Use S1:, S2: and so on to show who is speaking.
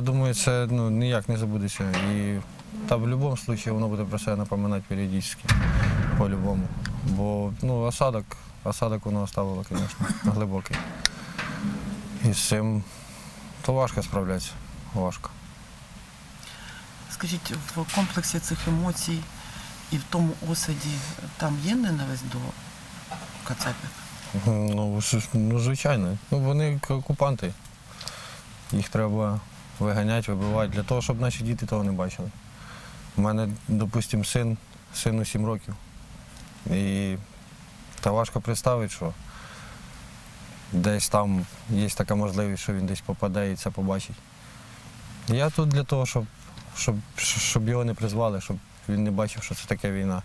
S1: думаю, це ну, ніяк не забудеться. І та в будь-якому випадку воно буде про себе напоминати періодично, по-любому. Бо ну, осадок, осадок воно оставило, звісно, глибокий. І з цим то важко справлятися. Важко.
S2: Скажіть, в комплексі цих емоцій і в тому осаді там є ненависть до кацапів?
S1: Ну, ну звичайно. Ну, вони окупанти. Їх треба виганяти, вибивати, для того, щоб наші діти того не бачили. У мене, допустимо, син, сину 7 років. І та важко представити, що десь там є така можливість, що він десь попаде і це побачить. Я тут для того, щоб, щоб, щоб його не призвали, щоб він не бачив, що це таке війна.